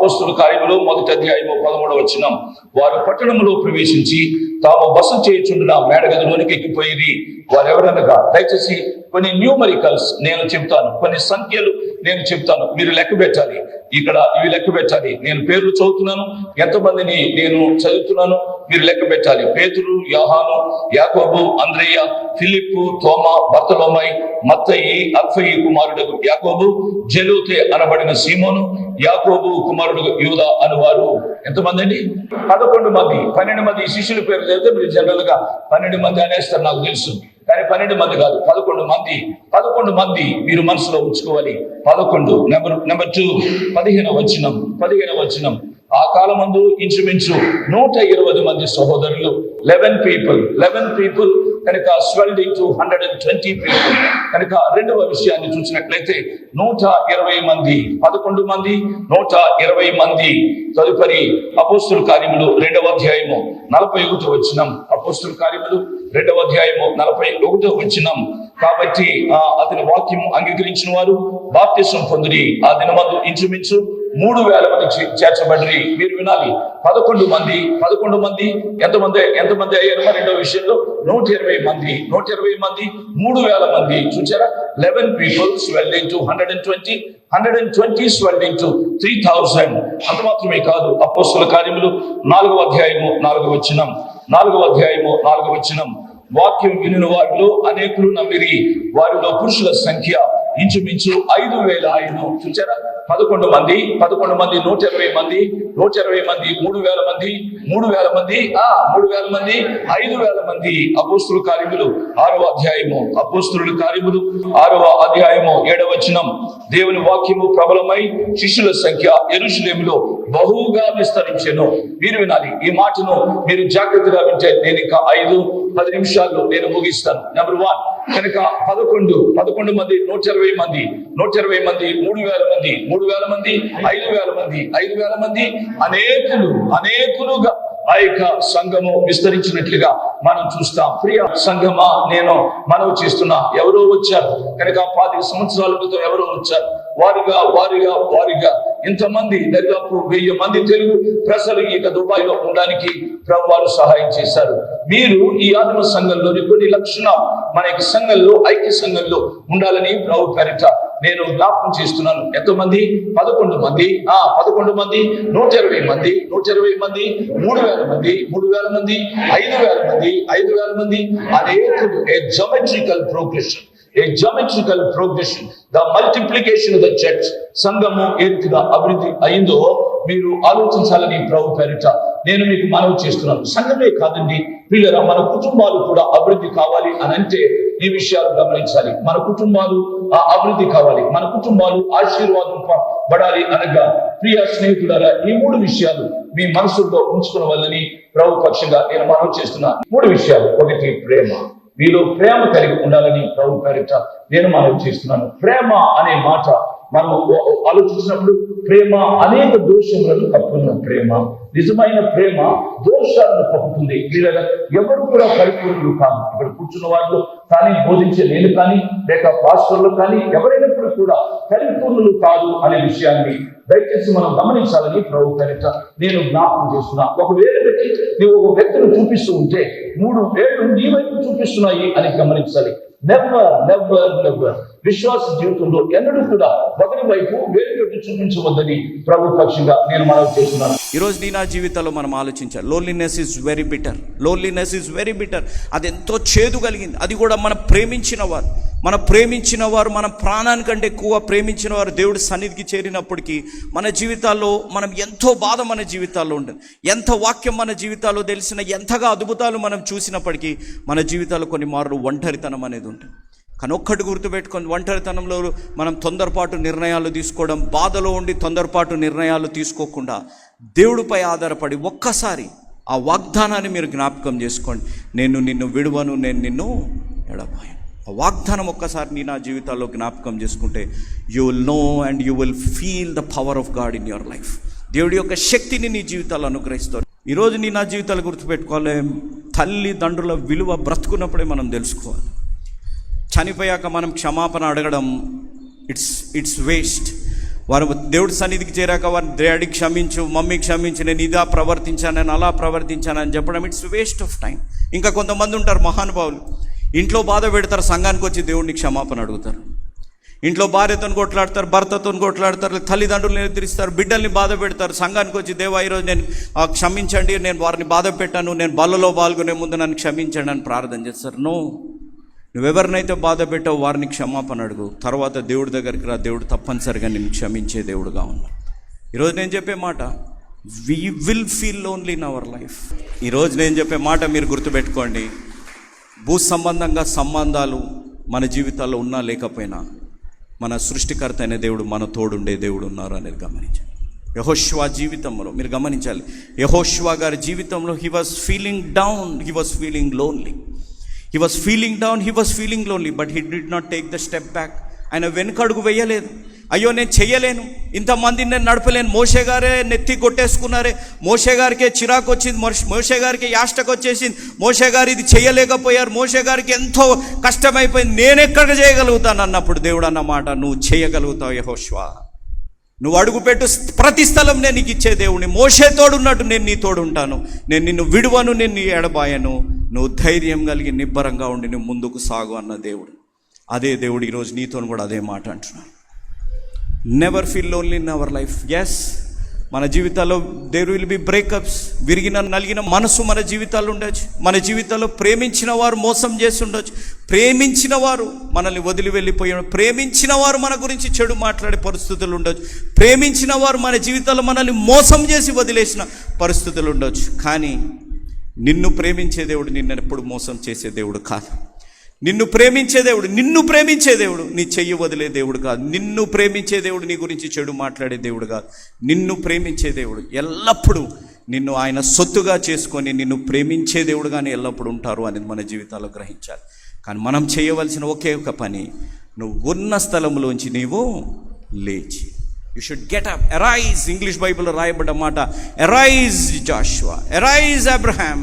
అపోస్తుల కార్యములు మొదటి అధ్యాయము పదమూడవ వచ్చినం వారు పట్టణంలో ప్రవేశించి తాము బస చేయుచుండిన మేడగదిలోనికి ఎక్కిపోయి వారెవరనగా దయచేసి కొన్ని న్యూమరికల్స్ నేను చెప్తాను కొన్ని సంఖ్యలు నేను చెప్తాను మీరు లెక్క పెట్టాలి. ఇక్కడ ఇవి లెక్క పెట్టాలి. నేను పేర్లు చదువుతున్నాను ఎంతమందిని నేను చదువుతున్నాను మీరు లెక్క పెట్టాలి. పేతురు యాహాను యాకోబు అంద్రయ్య ఫిలిప్పు తోమా బర్తలోమై మత్తయి అల్ఫయి కుమారుడు యాకోబు జెలూతే అనబడిన సీమోను యాకోబు కుమారుడు యూద అనువారు. ఎంతమంది అండి పదకొండు మంది. పన్నెండు మంది శిష్యుల పేరు చదివితే మీరు జనరల్గా పన్నెండు మంది అనేస్తారు నాకు తెలుసు. కానీ పన్నెండు మంది కాదు పదకొండు మంది. పదకొండు మంది మీరు మనసులో ఉంచుకోవాలి. పదకొండు. నెంబర్ నెంబర్ టూ పదిహేను వచ్చినం పదిహేను వచ్చినం ఆ కాలమందు ఇంచుమించు నూట ఇరవై మంది సహోదరులు. లెవెన్ పీపుల్ లెవెన్ పీపుల్ కనుక swelling to hundred and twenty people కనుక రెండవ విషయాన్ని చూసినట్లయితే నూట ఇరవై మంది పదకొండు మంది నూట ఇరవై మంది తదుపరి అపోస్తుల కార్యములు రెండవ అధ్యాయము నలభై ఒకటి వచ్చినం అపోస్తుల కార్యములు రెండవ అధ్యాయము నలభై ఒకటో వచ్చినం కాబట్టి ఆ, అతని వాక్యం అంగీకరించిన వారు బాప్తిసం పొందిరి ఆ దినమందు ఇంచుమించు మూడు వేల మంది చేర్చబడి మీరు వినాలి. పదకొండు మంది పదకొండు మంది ఎంతమంది ఎంతమంది అయ్యారు మరి రెండో విషయంలో? నూట ఇరవై మంది నూట ఇరవై మంది మూడు వేల మంది. చూసారా eleven people swelling to hundred and twenty hundred and twenty swelling to three thousand అంత మాత్రమే కాదు. అపోస్తుల కార్యములు నాలుగవ అధ్యాయము నాలుగవ వచనం. నాలుగవ అధ్యాయము నాలుగవ వచనం. వాక్యం వినిన వారిలో అనేకులు నమ్మిరి. వారిలో పురుషుల సంఖ్య ఇంచుమించు ఐదు వేల ఐదు. చూచారా? పదకొండు మంది పదకొండు మంది నూట ఇరవై మంది నూట ఇరవై మంది మూడు వేల మంది మూడు వేల మంది ఆ మూడు వేల మంది ఐదు వేల మంది అపోస్తుల కార్యములు. ఆరవ అధ్యాయము అపోస్తుల కార్యములు. ఆరవ అధ్యాయము ఏడవచనం దేవుని వాక్యము ప్రబలమై శిష్యుల సంఖ్య ఎరుషులేములో బహుగా విస్తరించాను. మీరు వినాలి ఈ మాటను మీరు జాగ్రత్తగా వింటే నేను ఇంకా ఐదు పది నిమిషాల్లో నేను ముగిస్తాను. నెంబర్ వన్ కనుక పదకొండు పదకొండు మంది నూట ఇరవై మంది నూట ఇరవై మంది మూడు వేల మంది మూడు మూడు వేల మంది ఐదు వేల మంది ఐదు వేల మంది అనేకులు అనేకులుగా ఆ యొక్క సంఘము విస్తరించినట్లుగా మనం చూస్తాం. ప్రియ సంఘమా నేను మనవి చేస్తున్నా. ఎవరో వచ్చారు? కనుక పాతిక సంవత్సరాల క్రితం ఎవరో వచ్చారు? వారిగా వారిగా వారిగా. ఇంతమంది దాదాపు వెయ్యి మంది తెలుగు ప్రజలు ఇక దుబాయ్లో ఉండడానికి ప్రభు వారు సహాయం చేశారు. మీరు ఈ ఆత్మ సంఘంలోని కొన్ని లక్షణాలు మన యొక్క సంఘంలో ఐక్య సంఘంలో ఉండాలని ప్రభు పేరిట నేను జ్ఞాపకం చేస్తున్నాను. ఎంతమంది? పదకొండు మంది. ఆ పదకొండు మంది నూట ఇరవై మంది నూట ఇరవై మంది మూడు వేల మంది మూడు వేల మంది ఐదు వేల మంది ఐదు వేల మంది. అదే geometrical progression a geometrical progression the multiplication of the church సంఘము ఏ రీతిగా అభివృద్ధి అయిందో మీరు ఆలోచించాలని ప్రభు పేరిట నేను మీకు మనవి చేస్తున్నాను. సంఘమే కాదండి పిల్లల మన కుటుంబాలు కూడా అభివృద్ధి కావాలి అని అంటే ఈ విషయాలు గమనించాలి. మన కుటుంబాలు ఆ అభివృద్ధి కావాలి. మన కుటుంబాలు ఆశీర్వాదం పడాలి అనగా ప్రియ స్నేహితులారా ఈ మూడు విషయాలు మీ మనసుల్లో ఉంచుకున్న వాళ్ళని ప్రభు పక్షంగా నేను మనవి చేస్తున్నాను మూడు విషయాలు. ఒకటి ప్రేమ. మీలో ప్రేమ కలిగి ఉండాలని ప్రభు పేరిట నేను మనం చేస్తున్నాను. ప్రేమ అనే మాట మనం ఆలోచించినప్పుడు ప్రేమ అనేక దోషములను కప్పుకున్న ప్రేమ నిజమైన ప్రేమ దోషాలను కప్పుతుంది లేదా ఎవరు కూడా పరిపూర్ణులు కాదు. ఇక్కడ కూర్చున్న వాళ్ళు కానీ బోధించే నేను కానీ లేక పాస్టర్లు కానీ ఎవరైనప్పుడు కూడా పరిపూర్ణులు కాదు అనే విషయాన్ని దయచేసి మనం గమనించాలని ప్రభు నేను జ్ఞాపకం చేస్తున్నా. ఒకవేళ వ్యక్తి పెట్టి నీవు ఒక వ్యక్తిని చూపిస్తూ ఉంటే మూడు వేళ్ళు నీ వైపు చూపిస్తున్నాయి అని గమనించాలి. నెవర్ నెవర్ నెవర్ విశ్వాస జీవితంలో ఎన్నడూ కూడా ఒకరి వైపు వేరు పెట్టి చూపించవద్దని ప్రభు పక్షంగా నేను మనవి చేస్తున్నాను. ఈరోజు నీ నా జీవితంలో మనం ఆలోచించాలి. Loneliness is very bitter loneliness is very bitter అది ఎంతో చేదు కలిగింది. అది కూడా మనం ప్రేమించిన వారు. మన ప్రేమించిన వారు మన ప్రాణానికంటే ఎక్కువ ప్రేమించిన వారు దేవుడి సన్నిధికి చేరినప్పటికీ మన జీవితాల్లో మనం ఎంతో బాధ మన జీవితాల్లో ఉంటుంది ఎంత వాక్యం మన జీవితాల్లో తెలిసిన ఎంతగా అద్భుతాలు మనం చూసినప్పటికీ మన జీవితాల్లో కొన్ని మార్లు ఒంటరితనం అనేది ఉంటుంది. కానీ ఒక్కటి గుర్తుపెట్టుకొని ఒంటరితనంలో మనం తొందరపాటు నిర్ణయాలు తీసుకోవడం బాధలో ఉండి తొందరపాటు నిర్ణయాలు తీసుకోకుండా దేవుడిపై ఆధారపడి ఒక్కసారి ఆ వాగ్దానాన్ని మీరు జ్ఞాపకం చేసుకోండి. నేను నిన్ను విడువను నేను నిన్ను ఎడబోయాను. ఆ వాగ్దానం ఒక్కసారి నీ నా జీవితాల్లో జ్ఞాపకం చేసుకుంటే you will know and you will feel the power of God in your life దేవుడి యొక్క శక్తిని నీ జీవితాలు అనుగ్రహిస్తాడు. ఈరోజు నీ నా జీవితాలు గుర్తుపెట్టుకోవాలి. తల్లిదండ్రుల విలువ బ్రతుకున్నప్పుడే మనం తెలుసుకోవాలి. చనిపోయాక మనం క్షమాపణ అడగడం ఇట్స్ ఇట్స్ వేస్ట్ వారు దేవుడి సన్నిధికి చేరాక వారిని డాడీ క్షమించు మమ్మీ క్షమించు నేను ఇదా ప్రవర్తించాను నేను అలా ప్రవర్తించాను అని చెప్పడం ఇట్స్ వేస్ట్ ఆఫ్ టైం ఇంకా కొంతమంది ఉంటారు మహానుభావులు. ఇంట్లో బాధ పెడతారు సంఘానికి వచ్చి దేవుడిని క్షమాపణ అడుగుతారు. ఇంట్లో భార్యతో కొట్లాడతారు భర్తతో కొట్లాడతారు తల్లిదండ్రులను ఎదిరిస్తారు బిడ్డల్ని బాధ పెడతారు సంఘానికి వచ్చి దేవా ఈరోజు నేను క్షమించండి నేను వారిని బాధ పెట్టాను నేను బల్లలో పాల్గొనే ముందు నన్ను క్షమించండి అని ప్రార్థన చేస్తారు. నో నువ్వెవరినైతే బాధ పెట్టావు వారిని క్షమాపణ అడుగు. తర్వాత దేవుడి దగ్గరికి రా. దేవుడు తప్పనిసరిగా నేను క్షమించే దేవుడుగా ఉన్నా. ఈరోజు నేను చెప్పే మాట we will feel lonely in our life ఈరోజు నేను చెప్పే మాట మీరు గుర్తుపెట్టుకోండి. భూ సంబంధంగా సంబంధాలు మన జీవితాల్లో ఉన్నా లేకపోయినా మన సృష్టికర్త అనే దేవుడు మన తోడుండే దేవుడు ఉన్నారు అనేది గమనించండి. యహోష్వా జీవితంలో మీరు గమనించాలి. యహోష్వా గారి జీవితంలో he was feeling down he was feeling lonely he was feeling down he was feeling lonely but he did not take the step back ఆయన వెనుకడుగు వేయలేదు అయ్యో నేను చెయ్యలేను ఇంతమందిని నేను నడపలేను. మోషే గారే నెత్తి కొట్టేసుకున్నారే. మోషే గారికే చిరాకు వచ్చింది మోసే మోషే గారికి యాష్టకు వచ్చేసింది మోషే గారు ఇది చేయలేకపోయారు. మోషే గారికి ఎంతో కష్టమైపోయింది. నేను ఎక్కడ చేయగలుగుతాను అన్నప్పుడు దేవుడు అన్నమాట నువ్వు చేయగలుగుతావు యహోష్వా. నువ్వు అడుగుపెట్టు ప్రతి స్థలం నేను నీకు ఇచ్చే దేవుడిని మోసే తోడున్నట్టు నేను నీ తోడు ఉంటాను నేను నిన్ను విడువను నేను నీ ఎడబాయను. నువ్వు ధైర్యం కలిగి నిబ్బరంగా ఉండి నువ్వు ముందుకు సాగు అన్న దేవుడు. అదే దేవుడు ఈరోజు నీతో కూడా అదే మాట అంటున్నాను never feel lonely in our life yes మన జీవితాల్లో దేర్ విల్ బి బ్రేకప్స్ విరిగిన నలిగిన మనసు మన జీవితాలు ఉండొచ్చు. మన జీవితాల్లో ప్రేమించిన వారు మోసం చేసి ఉండొచ్చు. ప్రేమించిన వారు మనల్ని వదిలి వెళ్ళిపోయి ప్రేమించిన వారు మన గురించి చెడు మాట్లాడే పరిస్థితులు ఉండొచ్చు. ప్రేమించిన వారు మన జీవితాల్లో మనల్ని మోసం చేసి వదిలేసిన పరిస్థితులు ఉండొచ్చు. కానీ నిన్ను ప్రేమించే దేవుడు నిన్ను ఎప్పుడు మోసం చేసే దేవుడు కాదు. నిన్ను ప్రేమించే దేవుడు నిన్ను ప్రేమించే దేవుడు నీ చెయ్యి వదిలే దేవుడు కాదు. నిన్ను ప్రేమించే దేవుడు నీ గురించి చెడు మాట్లాడే దేవుడు కాదు. నిన్ను ప్రేమించే దేవుడు ఎల్లప్పుడూ నిన్ను ఆయన సొత్తుగా చేసుకొని నిన్ను ప్రేమించే దేవుడుగానే ఎల్లప్పుడూ ఉంటారు అనేది మన జీవితాల్లో గ్రహించాలి. కానీ మనం చేయవలసిన ఒకే ఒక పని నువ్వు ఉన్న స్థలంలోంచి నీవు లేచి you should get up arise English బైబిల్లో రాయబడ్డ మాట. Arise Joshua arise Abraham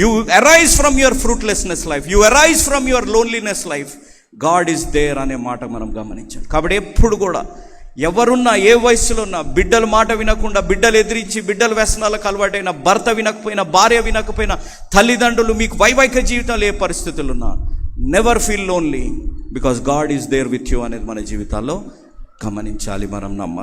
you arise from your fruitlessness life you arise from your loneliness life God is there అనే మాట మనం గమనించాం కాబట్టి ఎప్పుడు కూడా ఎవరున్నా ఏ వయసులో ఉన్నా బిడ్డల మాట వినకుండా బిడ్డలు ఎదిరించి బిడ్డల వ్యసనాలకు అలవాటైన భర్త వినకపోయినా భార్య వినకపోయినా తల్లిదండ్రులు మీకు వైవాహిక జీవితాలు ఏ పరిస్థితులు ఉన్నా never feel lonely because God is there with you అనేది మన జీవితాల్లో గమనించాలి మనం నమ్మాలి.